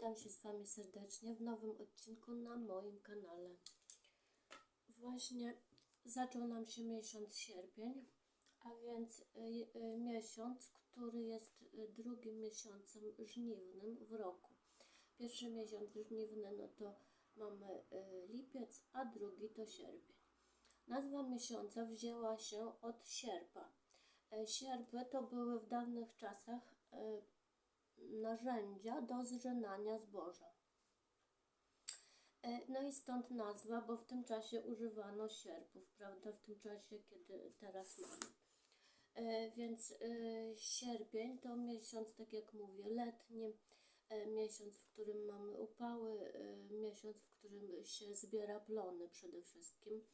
Witam się z Wami serdecznie w nowym odcinku na moim kanale. Właśnie zaczął nam się miesiąc sierpień, a więc y, y, miesiąc, który jest y, drugim miesiącem żniwnym w roku. Pierwszy miesiąc żniwny no to mamy lipiec, a drugi to sierpień. Nazwa miesiąca wzięła się od sierpa. Sierpy to były w dawnych czasach narzędzia do zrzynania zboża. E, No i stąd nazwa, bo w tym czasie używano sierpów, prawda? W tym czasie, kiedy teraz mamy. E, Więc e, sierpień to miesiąc, tak jak mówię, letni, miesiąc, w którym mamy upały, miesiąc, w którym się zbiera plony przede wszystkim.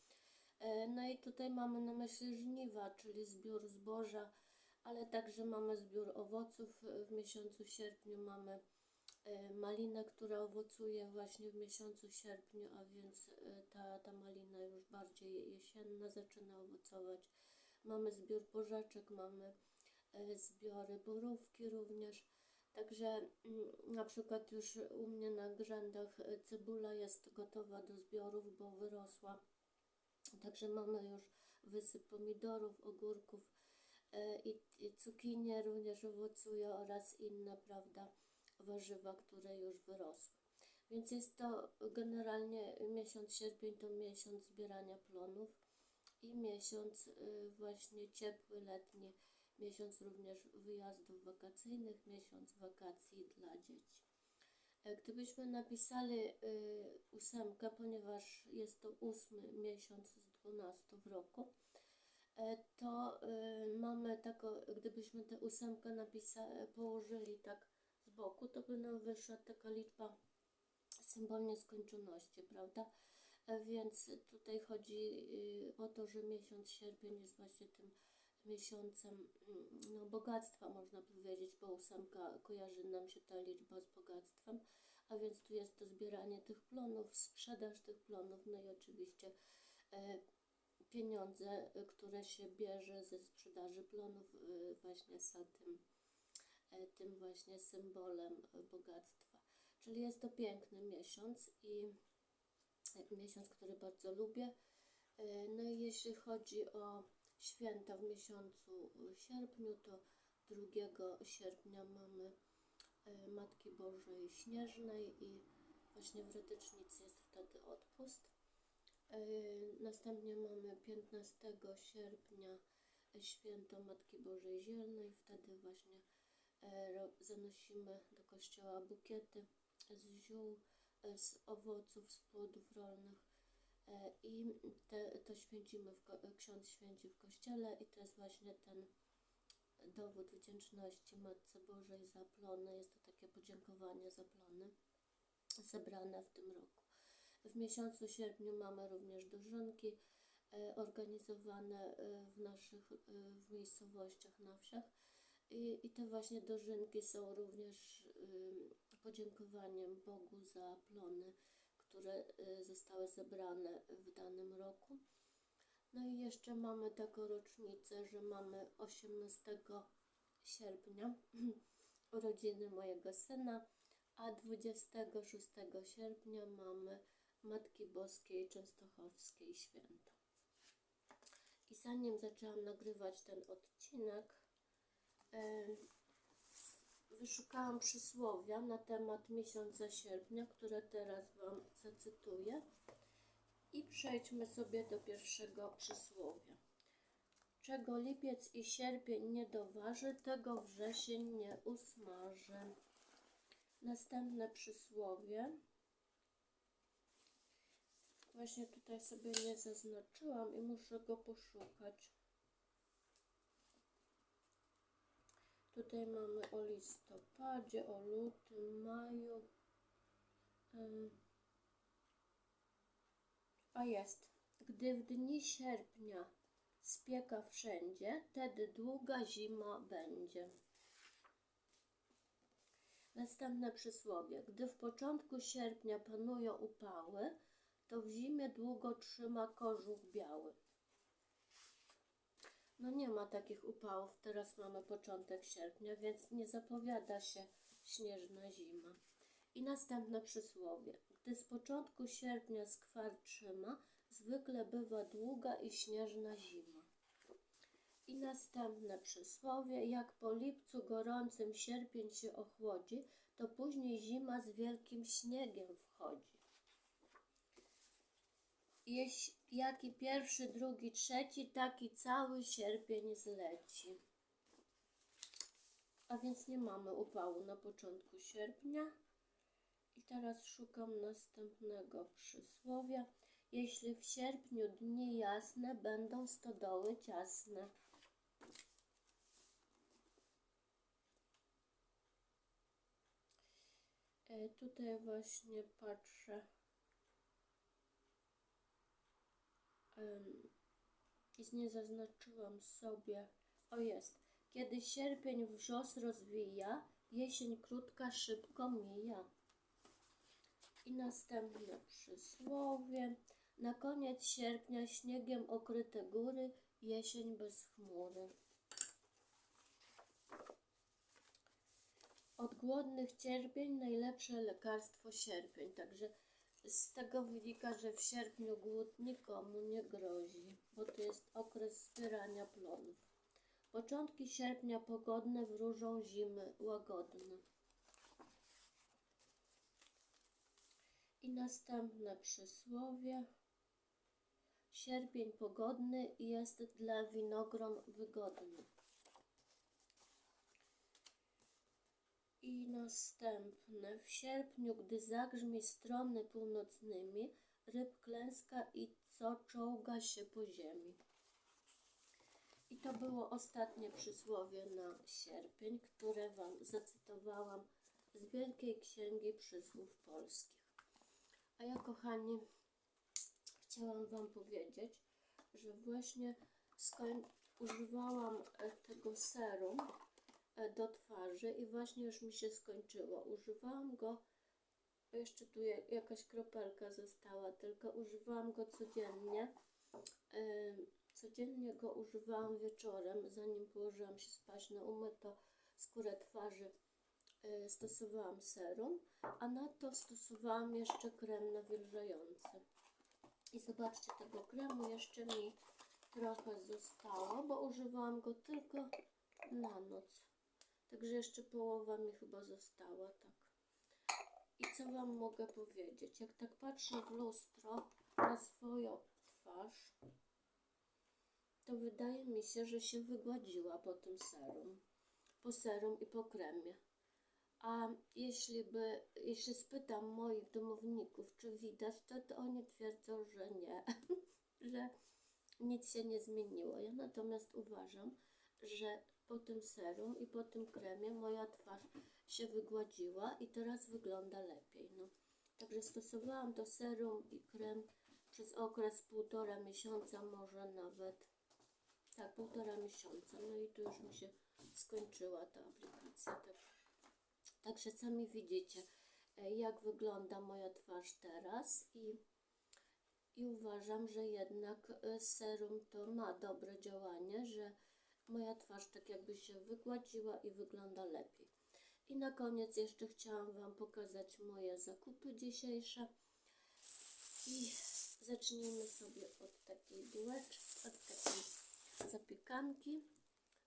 No i tutaj mamy na myśli żniwa, czyli zbiór zboża, ale także mamy zbiór owoców. W miesiącu sierpniu mamy e, malinę, która owocuje właśnie w miesiącu sierpniu, a więc e, ta, ta malina już bardziej jesienna zaczyna owocować. Mamy zbiór porzeczek, mamy e, zbiory borówki również. Także mm, na przykład już u mnie na grzędach cebula jest gotowa do zbiorów, bo wyrosła. Także mamy już wysyp pomidorów, ogórków i, i cukinie również owocuje oraz inne, prawda, warzywa, które już wyrosły. Więc jest to generalnie miesiąc sierpień to miesiąc zbierania plonów i miesiąc y, właśnie ciepły, letni, miesiąc również wyjazdów wakacyjnych, miesiąc wakacji dla dzieci. E, Gdybyśmy napisali y, ósemkę, ponieważ jest to ósmy miesiąc z 12 w roku, e, to y, mamy taką, gdybyśmy tę ósemkę napisa- położyli tak z boku, to by nam wyszła taka liczba symbol nieskończoności, prawda? E, Więc tutaj chodzi o to, że miesiąc sierpień jest właśnie tym miesiącem mm, no, bogactwa, można powiedzieć, bo ósemka kojarzy nam się ta liczba z bogactwem, a więc tu jest to zbieranie tych plonów, sprzedaż tych plonów, no i oczywiście e, pieniądze, y, które się bierze ze sprzedaży plonów, y, właśnie za tym, e, tym właśnie symbolem bogactwa. Czyli jest to piękny miesiąc i miesiąc, który bardzo lubię. No i jeśli chodzi o święta w miesiącu sierpniu, to 2 sierpnia mamy Matki Bożej Śnieżnej i właśnie w Rytycznicy jest wtedy odpust. E, Następnie mamy 15 sierpnia święto Matki Bożej Zielnej. Wtedy właśnie ro- zanosimy do kościoła bukiety z ziół, e, z owoców, z płodów rolnych i te, to święcimy, w, ksiądz święci w kościele i to jest właśnie ten dowód wdzięczności Matce Bożej za plony. Jest to takie podziękowanie za plony zebrane w tym roku. W miesiącu sierpniu mamy również dożynki e, organizowane e, w naszych e, w miejscowościach na wsiach. I, I te właśnie dożynki są również podziękowaniem Bogu za plony, które zostały zebrane w danym roku. No i jeszcze mamy taką rocznicę, że mamy 18 sierpnia urodziny mojego syna, a 26 sierpnia mamy Matki Boskiej Częstochowskiej święto. I zanim zaczęłam nagrywać ten odcinek, wyszukałam przysłowia na temat miesiąca sierpnia, które teraz Wam zacytuję. I przejdźmy sobie do pierwszego przysłowia. Czego lipiec i sierpień nie doważy, tego wrzesień nie usmaży. Następne przysłowie. Właśnie tutaj sobie nie zaznaczyłam i muszę go poszukać. Tutaj mamy o listopadzie, o lutym, maju. Ym. A jest. Gdy w dni sierpnia spieka wszędzie, tedy długa zima będzie. Następne przysłowie. Gdy w początku sierpnia panują upały, to w zimie długo trzyma kożuch biały. No nie ma takich upałów, teraz mamy początek sierpnia, więc nie zapowiada się śnieżna zima. I następne przysłowie. Gdy z początku sierpnia skwar trzyma, zwykle bywa długa i śnieżna zima. I następne przysłowie. Jak po lipcu gorącym sierpień się ochłodzi, to później zima z wielkim śniegiem wchodzi. Jeś, jaki pierwszy, drugi, trzeci, taki cały sierpień zleci. A więc nie mamy upału na początku sierpnia. I teraz szukam następnego przysłowia. Jeśli w sierpniu dni jasne, będą stodoły ciasne. E, Tutaj właśnie patrzę. Em, I nie zaznaczyłam sobie. O jest. Kiedy sierpień wrzos rozwija, jesień krótka szybko mija. I następne przysłowie. Na koniec sierpnia śniegiem okryte góry, jesień bez chmury. Od głodnych cierpień najlepsze lekarstwo sierpień. Także z tego wynika, że w sierpniu głód nikomu nie grozi, bo to jest okres zbierania plonów. Początki sierpnia pogodne wróżą zimy łagodne. I następne przysłowie. Sierpień pogodny jest dla winogron wygodny. I następne. W sierpniu, gdy zagrzmi strony północnymi, ryb klęska i co czołga się po ziemi. I to było ostatnie przysłowie na sierpień, które Wam zacytowałam z Wielkiej Księgi Przysłów Polskich. A ja, kochani, chciałam Wam powiedzieć, że właśnie używałam e, tego serum do twarzy i właśnie już mi się skończyło. Używałam go, jeszcze tu jakaś kropelka została, tylko używałam go codziennie. Ym, Codziennie go używałam wieczorem, zanim położyłam się spać na umyto skórę twarzy. y, Stosowałam serum, a na to stosowałam jeszcze krem nawilżający. I zobaczcie, tego kremu jeszcze mi trochę zostało, bo używałam go tylko na noc. Także jeszcze połowa mi chyba została, tak. I co Wam mogę powiedzieć? Jak tak patrzę w lustro na swoją twarz, to wydaje mi się, że się wygładziła po tym serum. Po serum i po kremie. A jeśli by, jeśli spytam moich domowników, czy widać, to, to oni twierdzą, że nie, że nic się nie zmieniło. Ja natomiast uważam, że po tym serum i po tym kremie moja twarz się wygładziła i teraz wygląda lepiej. No. Także stosowałam to serum i krem przez okres półtora miesiąca, może nawet tak, półtora miesiąca. No i tu już mi się skończyła ta aplikacja. Tak. Także sami widzicie, e, jak wygląda moja twarz teraz i, i uważam, że jednak e, serum to ma dobre działanie, że moja twarz tak jakby się wygładziła i wygląda lepiej. I na koniec jeszcze chciałam Wam pokazać moje zakupy dzisiejsze. I zacznijmy sobie od takiej bułeczki, od takiej zapiekanki.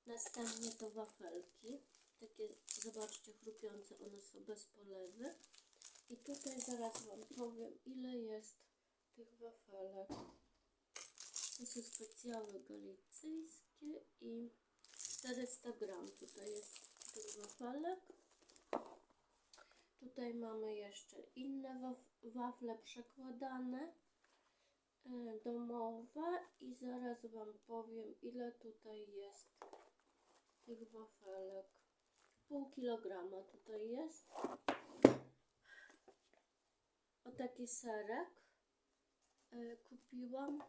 Następnie to wafelki. Takie, zobaczcie, chrupiące, one są bez polewy. I tutaj zaraz Wam powiem, ile jest tych wafelek. To są specjały galicyjskie i 400 gram tutaj jest tych wafelek. Tutaj mamy jeszcze inne waf- wafle przekładane e, domowe i zaraz Wam powiem ile tutaj jest tych wafelek. Pół kilograma tutaj jest. O taki serek e, kupiłam.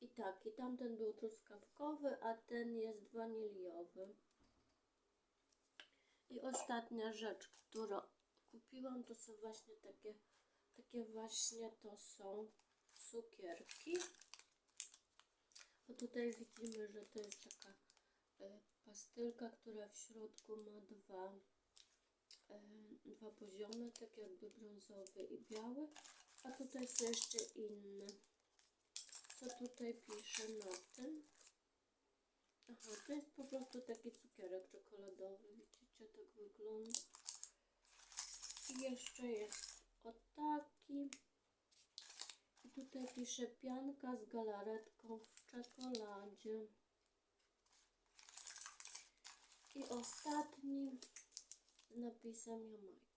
I tak, i tamten był truskawkowy, a ten jest waniliowy. I ostatnia rzecz, którą kupiłam, to są właśnie takie, takie właśnie to są cukierki. Bo tutaj widzimy, że to jest taka e, pastylka, która w środku ma dwa e, dwa poziomy, tak jakby brązowy i biały, a tutaj są jeszcze inne. Co tutaj pisze na tym? Aha, to jest po prostu taki cukierek czekoladowy, widzicie, tak wygląda. I jeszcze jest o taki. I tutaj pisze pianka z galaretką w czekoladzie. I ostatni z napisem Jamajka.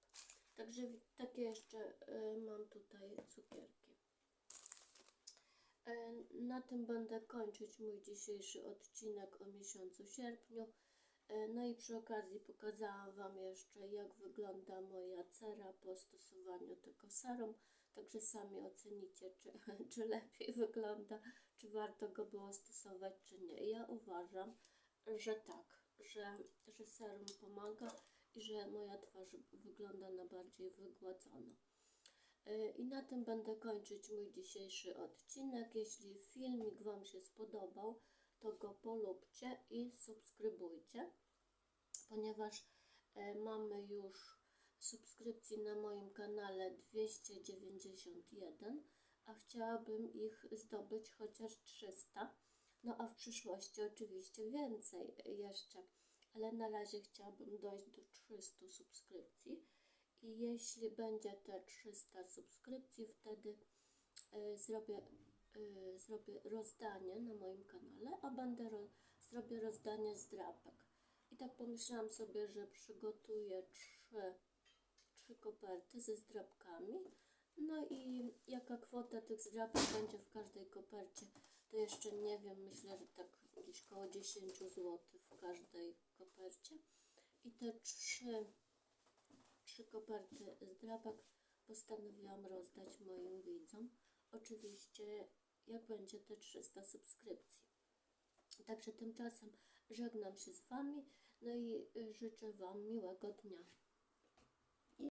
Także takie jeszcze y, mam tutaj cukierki. E, Na tym będę kończyć mój dzisiejszy odcinek o miesiącu sierpniu. E, No i przy okazji pokazałam Wam jeszcze, jak wygląda moja cera po stosowaniu tego serum. Także sami ocenicie, czy, czy lepiej wygląda, czy warto go było stosować, czy nie. Ja uważam, że tak, że, że serum pomaga i że moja twarz wygląda na bardziej wygładzoną. Y, I na tym będę kończyć mój dzisiejszy odcinek. Jeśli filmik Wam się spodobał, to go polubcie i subskrybujcie, ponieważ e, mamy już subskrypcji na moim kanale 291, a chciałabym ich zdobyć chociaż 300. No a w przyszłości oczywiście więcej jeszcze, ale na razie chciałabym dojść do 300 subskrypcji. I jeśli będzie te 300 subskrypcji, wtedy y, zrobię, y, zrobię rozdanie na moim kanale, a będę ro, zrobię rozdanie zdrapek. I tak pomyślałam sobie, że przygotuję trzy, trzy koperty ze zdrapkami. No i jaka kwota tych zdrapek będzie w każdej kopercie, to jeszcze nie wiem. Myślę, że tak gdzieś koło 10 zł w każdej kopercie. I te trzy trzy koperty zdrapek postanowiłam rozdać moim widzom. Oczywiście, jak będzie te 300 subskrypcji. Także tymczasem żegnam się z Wami, no i y, życzę Wam miłego dnia.